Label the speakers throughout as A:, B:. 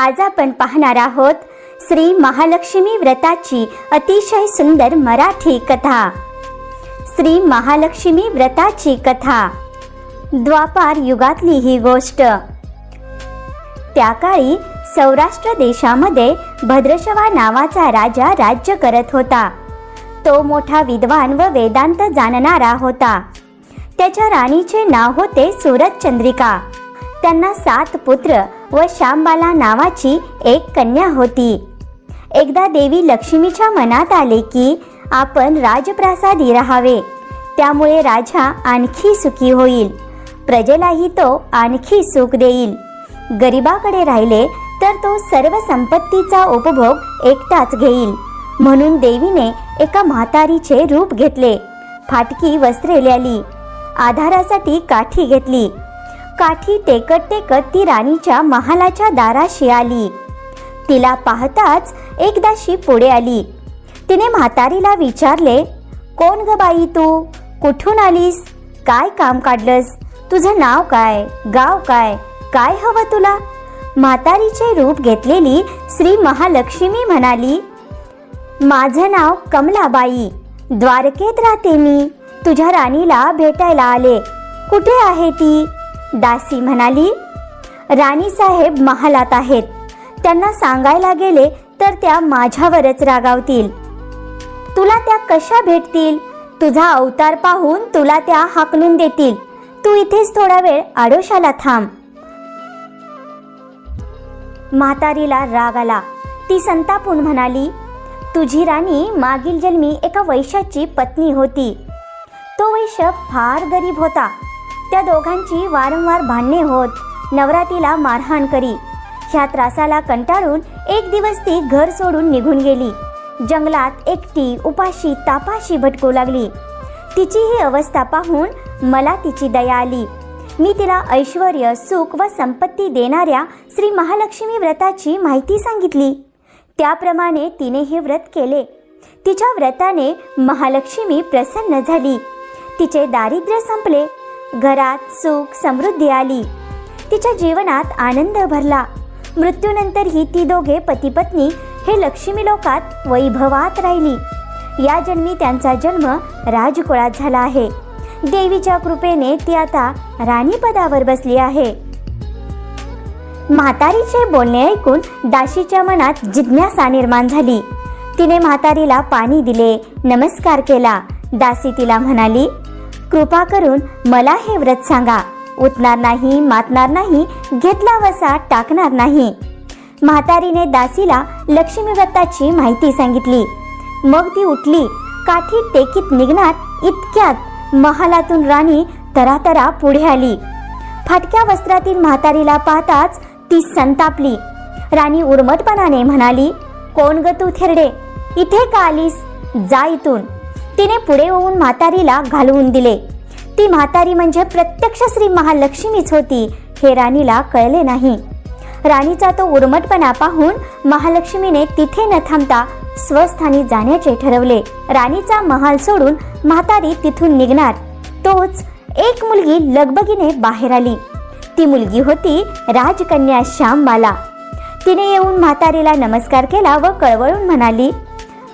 A: आज आपण पाहणार आहोत श्री महालक्ष्मी व्रताची अतिशय सुंदर मराठी कथा. श्री महालक्ष्मी व्रताची कथा. द्वापार युगातली ही गोष्ट. त्या काळी सौराष्ट्र देशामध्ये भद्रशवा नावाचा राजा राज्य करत होता. तो मोठा विद्वान व वेदांत जाणणारा होता. त्याच्या राणीचे नाव होते सूरज चंद्रिका त्यांना सात पुत्र व श्यामबाला नावाची एक कन्या होती. एकदा देवी लक्ष्मीच्या मनात आले की आपण राजप्रासादी राहावे. त्यामुळे राजा आणखी सुखी होईल. प्रजेलाही तो आणखी सुख देईल. गरिबाकडे राहिले तर तो सर्व संपत्तीचा उपभोग एकटाच घेईल. म्हणून देवीने एका म्हातारीचे रूप घेतले. फाटकी वस्त्रे ल्याली. आधारासाठी काठी घेतली. काठी टेकत टेकत ती राणीच्या महालाच्या दाराशी आली. तिला पाहताच एकदाशी पुढे आली. तिने म्हातारीला विचारले कोण ग बाई तू? कुठून आलीस? काय काम काढलंस? तुझं नाव काय? गाव काय? काय हवं तुला? म्हातारीचे रूप घेतलेली श्री महालक्ष्मी म्हणाली माझं नाव कमलाबाई. द्वारकेत राहते मी. तुझ्या राणीला भेटायला आले. कुठे आहे ती? दासी म्हणाली राणी साहेब महालात आहेत. त्यांना सांगायला गेले तर त्या माझ्यावरच रागावतील. तुला त्या कशा भेटतील? तुझा अवतार पाहून तुला त्या हाकलून देतील. तू इथेच थोडा वेळ आडोशाला थांब. म्हातारीला राग आला. ती संतापून म्हणाली तुझी राणी मागील जन्मी एका वैश्याची पत्नी होती. तो वैश्य फार गरीब होता. त्या दोघांची वारंवार भांडणे होत. नवरातीला मारहाण करी. ह्या त्रासाला कंटाळून एक दिवस ती घर सोडून निघून गेली. जंगलात एकटी उपाशी तापाशी भटकू लागली. तिची ही अवस्था पाहून मला तिची दया आली. मी तिला ऐश्वर सुख व संपत्ती देणाऱ्या श्री महालक्ष्मी व्रताची माहिती सांगितली. त्याप्रमाणे तिने हे व्रत केले. तिच्या व्रताने महालक्ष्मी प्रसन्न झाली. तिचे दारिद्र्य संपले. घरात सुख समृद्धी आली. तिच्या जीवनात आनंद भरला. मृत्यूनंतरही ती दोघे पतिपत्नी हे लक्ष्मी लोकात वैभवात राहिली. या जन्मी त्यांचा जन्म राजकुळात झाला आहे. देवीच्या कृपेने ती आता राणीपदावर बसली आहे. म्हातारीचे बोलणे ऐकून दाशीच्या मनात जिज्ञासा निर्माण झाली. तिने म्हातारीला पाणी दिले नमस्कार केला. दासी तिला म्हणाली कृपा करून मला हे व्रत सांगा. उठणार नाही मातणार नाही घेतला वसा टाकणार नाही. म्हातारीने दासीला लक्ष्मी व्रताची माहिती सांगितली. मग ती उठली. काठी टेकीत निघणार इतक्यात महालातून राणी तरातरा पुढे आली. फाटक्या वस्त्रातील म्हातारीला पाहताच ती संतापली. राणी उर्मटपणाने म्हणाली कोण ग तू थेरडे? इथे का आलीस? जा इथून. तिने पुढे होऊन म्हातारीला घालवून दिले. ती म्हातारी म्हणजे प्रत्यक्ष श्री महालक्ष्मीच होती हे राणीला कळले नाही. राणीचा तो उर्मटपणा पाहून महालक्ष्मीने तिथे न थांबता स्वस्थानी जाण्याचे ठरवले. राणीचा महाल सोडून म्हातारी तिथून निघणार. तोच एक मुलगी लगबगीने बाहेर आली. ती मुलगी होती राजकन्या श्यामबाला. तिने येऊन म्हातारीला नमस्कार केला व कळवळून म्हणाली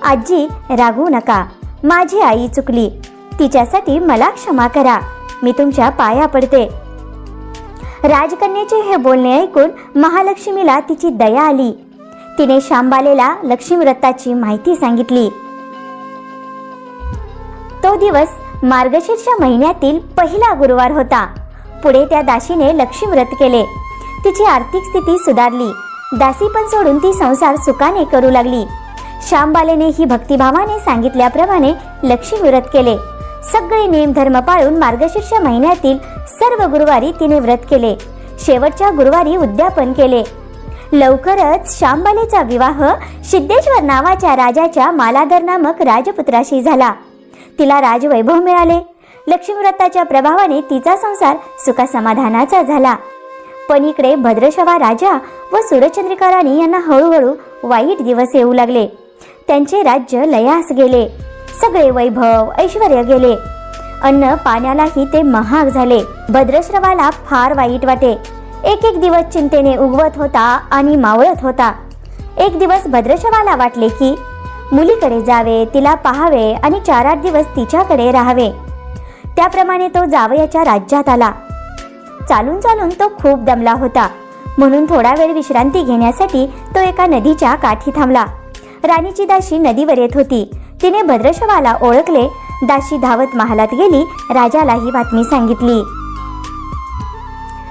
A: आजी रागू नका. माझी आई चुकली. तिच्यासाठी मला क्षमा करा. मी तुमच्या पाया पडते. राजकन्याचे हे बोलणे ऐकून महालक्ष्मीला तिची दया आली. तिने शांबालेला लक्ष्मीव्रताची माहिती सांगितली. तो दिवस मार्गशीर्ष महिन्यातील पहिला गुरुवार होता. पुढे त्या दासीने लक्ष्मीव्रत केले. तिची आर्थिक स्थिती सुधारली. दासी पण सोडून ती संसार सुखाने करू लागली. श्यामबालेने ही भक्तिभावाने सांगितल्याप्रमाणे लक्ष्मी व्रत केले. सगळे नियम धर्म पाळून मार्गशीर्ष महिन्यातील सर्व गुरुवारी तिने व्रत केले. शेवटच्या गुरुवारी उद्यापन केले. लवकरच श्यामबालेचा विवाह सिद्धेश्वर नावाच्या राजाच्या मालाधर नामक राजपुत्राशी झाला. तिला राजवैभव मिळाले. लक्ष्मीव्रताच्या प्रभावाने तिचा संसार सुखासमाधानाचा झाला. पण इकडे भद्रशवा राजा व सुरचंद्रिका राणी यांना हळूहळू वाईट दिवस येऊ लागले. त्यांचे राज्य लयास गेले. सगळे वैभव ऐश्वर गेले. अन्न पाण्यालाही ते महाग झाले. भद्रश्रवाला फार वाईट वाटे. एक एक दिवस चिंतेने उगवत होता आणि मावळत होता. एक दिवस भद्रश्रवाला वाटले की मुलीकडे जावे तिला पाहावे आणि चार आठ दिवस तिच्याकडे राहावे. त्याप्रमाणे तो जावयाच्या राज्यात आला. चालून चालून तो खूप दमला होता. म्हणून थोडा वेळ विश्रांती घेण्यासाठी तो एका नदीच्या काठी थांबला. राणीची दाशी नदीवर येत होती. तिने भद्रशवाला ओळखले. दाशी धावत महालात गेली. राजाला ही बातमी सांगितली.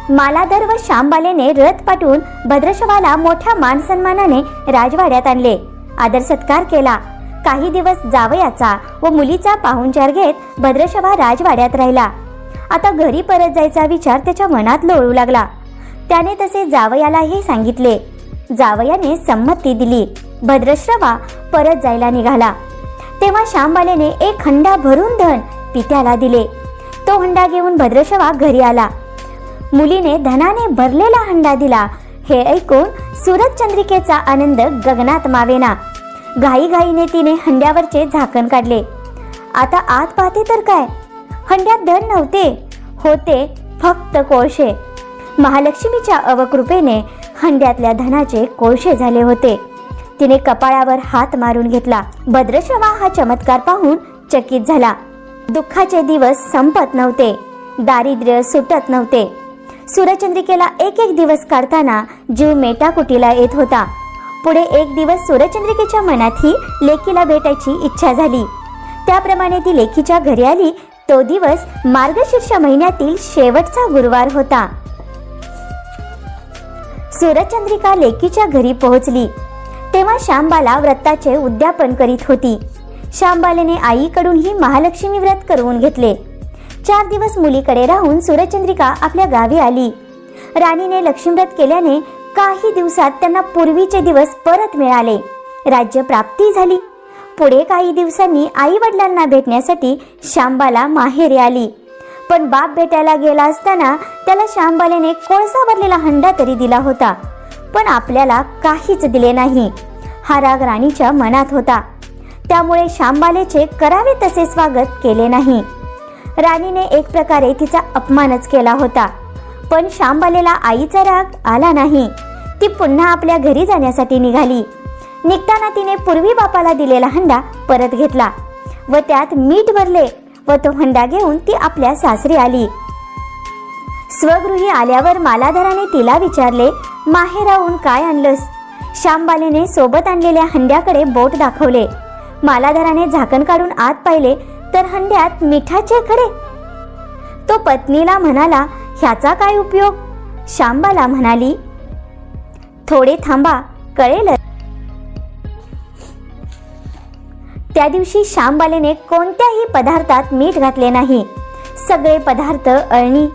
A: मालादर व श्यामबालेने रथ पाठवून भद्रशवाला मोठ्या मानसन्मानाने राजवाड्यात आणले. आदर सत्कार केला. काही दिवस जावयाचा व मुलीचा पाहुणचार घेत भद्रशवा राजवाड्यात राहिला. आता घरी परत जायचा विचार त्याच्या मनात लोळू लागला. त्याने तसे जावयालाही सांगितले. जावयाने संमती दिली. भद्रश्रवा परत जायला निघाला. तेव्हा श्यामबालेने एक हंडा भरून धन पित्याला दिले. तो हंडा घेऊन भद्रश्रवा घरी आला. मुलीने धनाने भरलेला हंडा दिला. हे ऐकून सुरत चंद्रिकेचा आनंद गगनात मावेना. घाईघाईने तिने हंड्यावरचे झाकण काढले. आता आत पाहते तर काय? हंड्यात धन नव्हते. होते फक्त कोळशे. महालक्ष्मीच्या अवकृपेने हंड्यातल्या धनाचे कोळशे झाले होते. तिने कपाळावर हात मारून घेतला. भद्रश्रवा हा चमत्कार पाहून चकित झाला. दुःखाचे दिवस संपत नव्हते. दारिद्र्य सुटत नव्हते. सूर्यचंद्रिकेला एक एक दिवस काढताना जीव मेटाकुटीला येत होता. पुढे एक दिवस सूर्यचंद्रिकेच्या मनातही लेकीला भेटायची इच्छा झाली. त्याप्रमाणे ती लेखीच्या घरी आली. तो दिवस मार्गशीर्ष महिन्यातील शेवटचा गुरुवार होता. सूरचंद्रिका लेकीच्या घरी पोहोचली. तेव्हा श्यामबाला व्रताचे उद्यापन करीत होती. श्यामबालेने आईकडून ही महालक्ष्मी व्रत करवून घेतले. चार दिवस मुलीकडे राहून सूरचंद्रिका आपल्या गावी आली. राणीने लक्ष्मीव्रत केल्याने काही दिवसात त्यांना पूर्वीचे दिवस परत मिळाले. राज्य प्राप्ती झाली. पुढे काही दिवसांनी आई वडिलांना भेटण्यासाठी श्यामबाला माहेरी आली. पण बाप भेटायला गेला असताना त्याला श्यामबालेने कोळसा भरलेला हंडा तरी दिला होता. पण आपल्याला काहीच दिले नाही. हा राग राणीच्या मनात होता. त्यामुळे श्यामबालेचे करावे तसे स्वागत केले नाही. राणीने एक प्रकारे तिचा अपमानच केला होता. पण श्यामबालेला आईचा राग आला नाही. ती पुन्हा आपल्या घरी जाण्यासाठी निघाली. निघताना तिने पूर्वी बापाला दिलेला हंडा परत घेतला व त्यात मीठ भरले व तो हंडा घेऊन ती आपल्या सासरी आली. स्वगृही आल्यावर मालाधराने तिला विचारले माहेराहून काय आणलंस? श्यामबालेने सोबत आणलेल्या हंड्याकडे बोट दाखवले. मालाधराने झाकण काढून आत पाहिले तर हंड्यात मिठाचे खडे? तो पत्नीला म्हणाला ह्याचा काय उपयोग? श्यामबाला म्हणाली थोडे थांबा कळेल. त्या दिवशी श्यामबालेने कोणत्याही पदार्थात मीठ घातले नाही. सगळे पदार्थ अळणी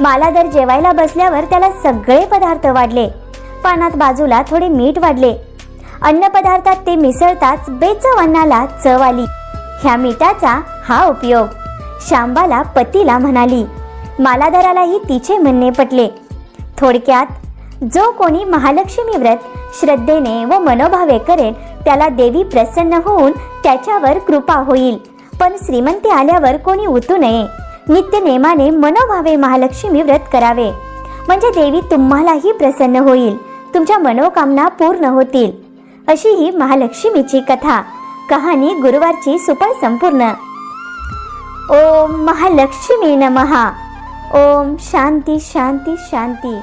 A: मालादर जेवायला बसल्यावर त्याला सगळे पदार्थ वाढले. पानात बाजूला थोडे मीठ वाढले. अन्न पदार्थात ते मिसळताच बेचव अन्नाला चव आली. ह्या मीठाचा हा उपयोग. शांबाला पतीला म्हणाली मालादरालाही तिचे म्हणणे पटले. थोडक्यात जो कोणी महालक्ष्मी व्रत श्रद्धेने व मनोभावे करेल त्याला देवी प्रसन्न होऊन त्याच्यावर कृपा होईल. पण श्रीमंती आल्यावर कोणी उतू नये. नित्य नेमाने मनोभावे महालक्ष्मी व्रत करावे. म्हणजे देवी तुम्हालाही प्रसन्न होईल. तुमच्या मनोकामना पूर्ण होतील. अशी ही महालक्ष्मीची कथा. कहाणी गुरुवारची सुपर संपूर्ण. ओम महालक्ष्मी नमहा ओम शांती शांती शांती.